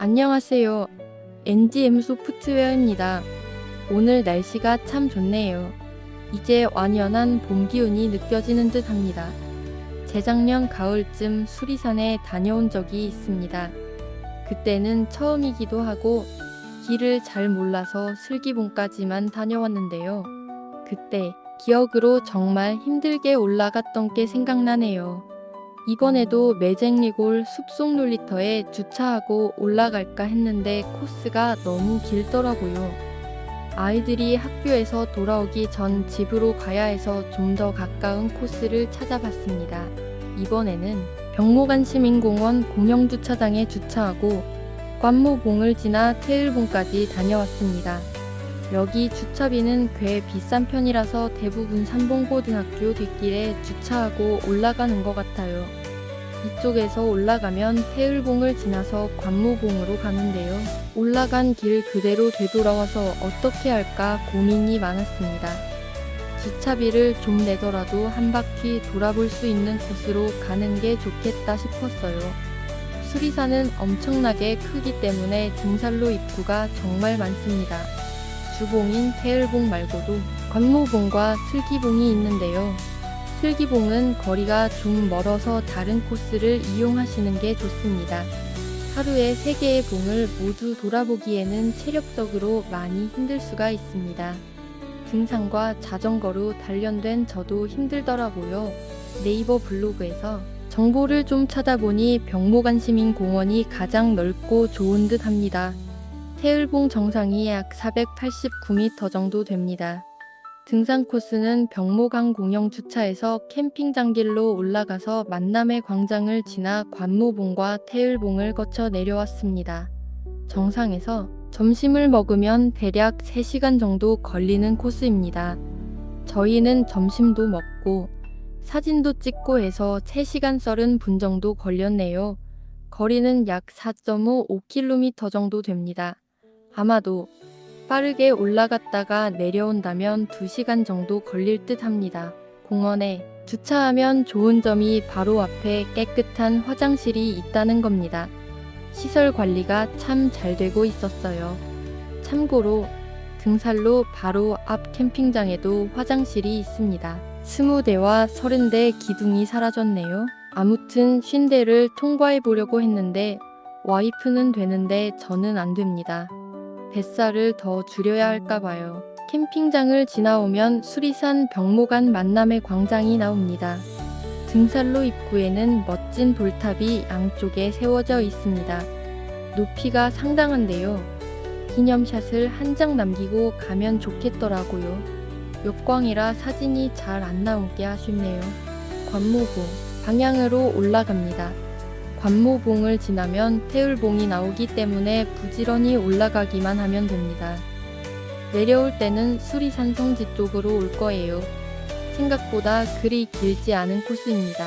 안녕하세요. NGM 소프트웨어입니다. 오늘 날씨가 참 좋네요. 이제 완연한 봄 기운이 느껴지는 듯 합니다. 재작년 가을쯤 수리산에 다녀온 적이 있습니다. 그때는 처음이기도 하고 길을 잘 몰라서 슬기봉까지만 다녀왔는데요. 그때 기억으로 정말 힘들게 올라갔던 게 생각나네요. 이번에도 매쟁리골 숲속 놀이터에 주차하고 올라갈까 했는데 코스가 너무 길더라고요. 아이들이 학교에서 돌아오기 전 집으로 가야 해서 좀 더 가까운 코스를 찾아봤습니다. 이번에는 병목안 시민공원 공영주차장에 주차하고 관모봉을 지나 태을봉까지 다녀왔습니다. 여기 주차비는 꽤 비싼 편이라서 대부분 삼봉고등학교 뒷길에 주차하고 올라가는 것 같아요. 이쪽에서 올라가면 태을봉을 지나서 관무봉으로 가는데요. 올라간 길 그대로 되돌아와서 어떻게 할까 고민이 많았습니다. 주차비를 좀 내더라도 한 바퀴 돌아볼 수 있는 곳으로 가는 게 좋겠다 싶었어요. 수리산은 엄청나게 크기 때문에 등산로 입구가 정말 많습니다. 주봉인 태을봉 말고도 관모봉과 슬기봉이 있는데요. 슬기봉은 거리가 좀 멀어서 다른 코스를 이용하시는 게 좋습니다. 하루에 3개의 봉을 모두 돌아보기에는 체력적으로 많이 힘들 수가 있습니다. 등산과 자전거로 단련된 저도 힘들더라고요. 네이버 블로그에서 정보를 좀 찾아보니 병목안 시민공원이 가장 넓고 좋은 듯 합니다. 태을봉 정상이 약 489m 정도 됩니다. 등산 코스는 병모강 공영 주차에서 캠핑장 길로 올라가서 만남의 광장을 지나 관모봉과 태을봉을 거쳐 내려왔습니다. 정상에서 점심을 먹으면 대략 3시간 정도 걸리는 코스입니다. 저희는 점심도 먹고 사진도 찍고 해서 3시간 썰은 분 정도 걸렸네요. 거리는 약 4.5km 정도 됩니다. 아마도 빠르게 올라갔다가 내려온다면 2시간 정도 걸릴 듯 합니다. 공원에 주차하면 좋은 점이 바로 앞에 깨끗한 화장실이 있다는 겁니다. 시설 관리가 참 잘 되고 있었어요. 참고로 등산로 바로 앞 캠핑장에도 화장실이 있습니다. 20대와 30대 기둥이 사라졌네요. 아무튼 50대를 통과해 보려고 했는데 와이프는 되는데 저는 안 됩니다. 뱃살을 더 줄여야 할까 봐요. 캠핑장을 지나오면 수리산 병목안 만남의 광장이 나옵니다. 등산로 입구에는 멋진 돌탑이 양쪽에 세워져 있습니다. 높이가 상당한데요. 기념샷을 한 장 남기고 가면 좋겠더라고요. 역광이라 사진이 잘 안 나오게 아쉽네요. 관모봉 방향으로 올라갑니다. 관모봉을 지나면 태울봉이 나오기 때문에 부지런히 올라가기만 하면 됩니다. 내려올 때는 수리산 성지 쪽으로 올 거예요. 생각보다 그리 길지 않은 코스입니다.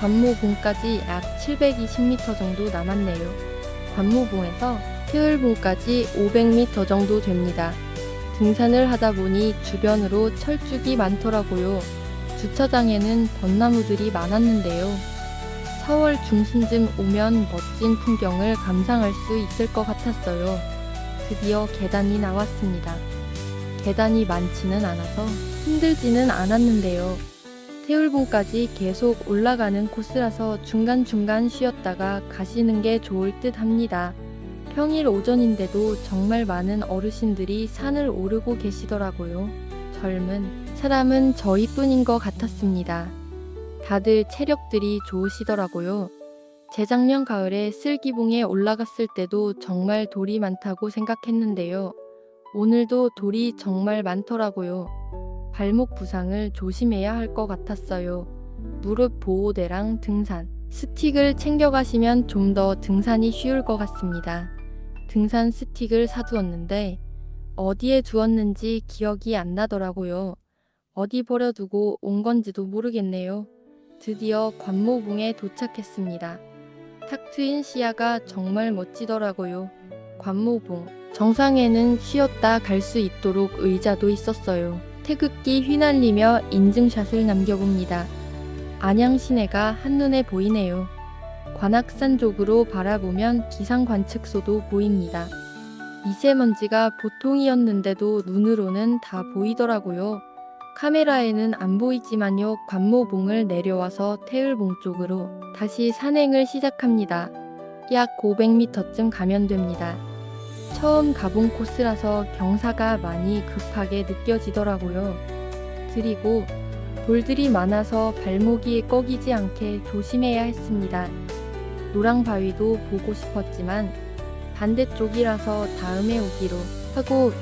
관모봉까지 약 720m 정도 남았네요. 관모봉에서 태울봉까지 500m 정도 됩니다. 등산을 하다 보니 주변으로 철쭉이 많더라고요. 주차장에는 벚나무들이 많았는데요. 4월 중순쯤 오면 멋진 풍경을 감상할 수 있을 것 같았어요. 드디어 계단이 나왔습니다. 계단이 많지는 않아서 힘들지는 않았는데요. 태울봉까지 계속 올라가는 코스라서 중간중간 쉬었다가 가시는 게 좋을 듯 합니다. 평일 오전인데도 정말 많은 어르신들이 산을 오르고 계시더라고요. 젊은 사람은 저희뿐인 것 같았습니다. 다들 체력들이 좋으시더라고요. 재작년 가을에 슬기봉에 올라갔을 때도 정말 돌이 많다고 생각했는데요. 오늘도 돌이 정말 많더라고요. 발목 부상을 조심해야 할 것 같았어요. 무릎 보호대랑 등산, 스틱을 챙겨가시면 좀 더 등산이 쉬울 것 같습니다. 등산 스틱을 사두었는데 어디에 두었는지 기억이 안 나더라고요. 어디 버려두고 온 건지도 모르겠네요. 드디어 관모봉에 도착했습니다. 탁 트인 시야가 정말 멋지더라고요. 관모봉. 정상에는 쉬었다 갈 수 있도록 의자도 있었어요. 태극기 휘날리며 인증샷을 남겨봅니다. 안양 시내가 한눈에 보이네요. 관악산 쪽으로 바라보면 기상 관측소도 보입니다. 미세먼지가 보통이었는데도 눈으로는 다 보이더라고요. 카메라에는 안 보이지만요. 관모봉을 내려와서 태을봉 쪽으로 다시 산행을 시작합니다. 약 500m쯤 가면 됩니다. 처음 가본 코스라서 경사가 많이 급하게 느껴지더라고요. 그리고 돌들이 많아서 발목이 꺾이지 않게 조심해야 했습니다. 노랑 바위도 보고 싶었지만 반대쪽이라서 다음에 오기로 하고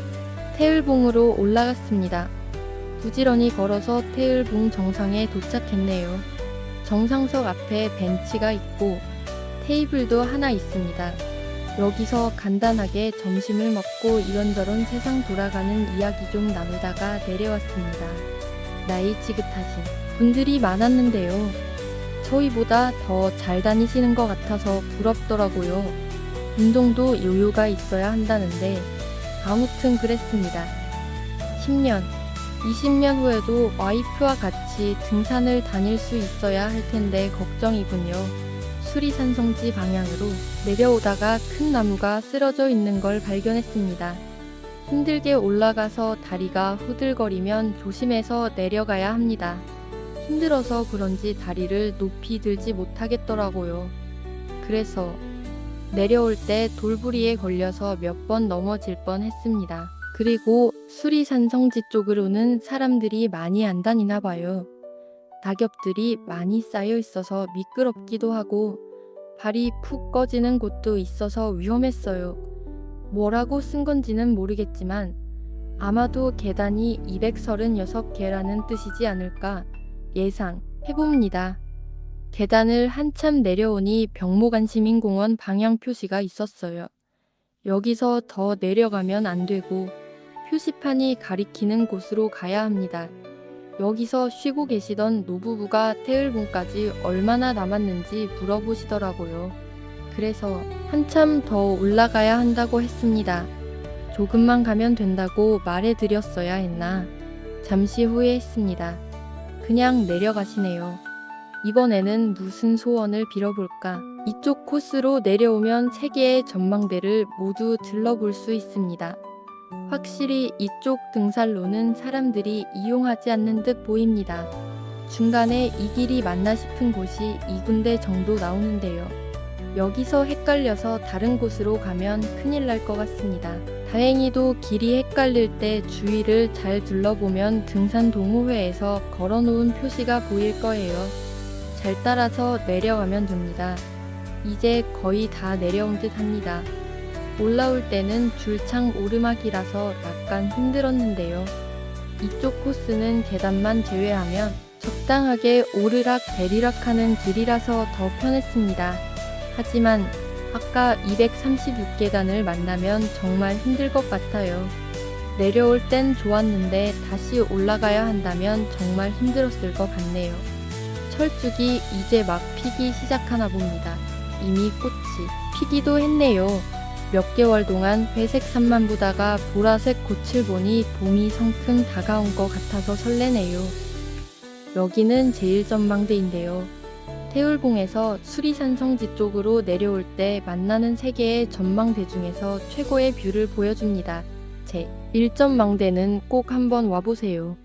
태을봉으로 올라갔습니다. 부지런히 걸어서 태을봉 정상에 도착했네요. 정상석 앞에 벤치가 있고 테이블도 하나 있습니다. 여기서 간단하게 점심을 먹고 이런저런 세상 돌아가는 이야기 좀 나누다가 내려왔습니다. 나이 지긋하신 분들이 많았는데요. 저희보다 더 잘 다니시는 것 같아서 부럽더라고요. 운동도 요요가 있어야 한다는데 아무튼 그랬습니다. 10년, 20년 후에도 와이프와 같이 등산을 다닐 수 있어야 할 텐데 걱정이군요. 수리산성지 방향으로 내려오다가 큰 나무가 쓰러져 있는 걸 발견했습니다. 힘들게 올라가서 다리가 후들거리면 조심해서 내려가야 합니다. 힘들어서 그런지 다리를 높이 들지 못하겠더라고요. 그래서 내려올 때 돌부리에 걸려서 몇 번 넘어질 뻔 했습니다. 그리고 수리산 성지 쪽으로는 사람들이 많이 안 다니나 봐요. 낙엽들이 많이 쌓여 있어서 미끄럽기도 하고 발이 푹 꺼지는 곳도 있어서 위험했어요. 뭐라고 쓴 건지는 모르겠지만 아마도 계단이 236개라는 뜻이지 않을까 예상해봅니다. 계단을 한참 내려오니 병목안시민공원 방향 표시가 있었어요. 여기서 더 내려가면 안 되고 표시판이 가리키는 곳으로 가야 합니다. 여기서 쉬고 계시던 노부부가 태을봉까지 얼마나 남았는지 물어보시더라고요. 그래서 한참 더 올라가야 한다고 했습니다. 조금만 가면 된다고 말해드렸어야 했나. 잠시 후에 했습니다. 그냥 내려가시네요. 이번에는 무슨 소원을 빌어볼까? 이쪽 코스로 내려오면 세 개의 전망대를 모두 들러볼 수 있습니다. 확실히 이쪽 등산로는 사람들이 이용하지 않는 듯 보입니다. 중간에 이 길이 맞나 싶은 곳이 이 군데 정도 나오는데요. 여기서 헷갈려서 다른 곳으로 가면 큰일 날 것 같습니다. 다행히도 길이 헷갈릴 때 주위를 잘 둘러보면 등산 동호회에서 걸어놓은 표시가 보일 거예요. 잘 따라서 내려가면 됩니다. 이제 거의 다 내려온 듯 합니다. 올라올 때는 줄창 오르막이라서 약간 힘들었는데요. 이쪽 코스는 계단만 제외하면 적당하게 오르락 내리락 하는 길이라서 더 편했습니다. 하지만 아까 236계단을 만나면 정말 힘들 것 같아요. 내려올 땐 좋았는데 다시 올라가야 한다면 정말 힘들었을 것 같네요. 철쭉이 이제 막 피기 시작하나 봅니다. 이미 꽃이 피기도 했네요. 몇 개월 동안 회색 산만 보다가 보라색 꽃을 보니 봄이 성큼 다가온 것 같아서 설레네요. 여기는 제일전망대인데요. 태울봉에서 수리산 성지 쪽으로 내려올 때 만나는 세 개의 전망대 중에서 최고의 뷰를 보여줍니다. 제 1전망대는 꼭 한번 와보세요.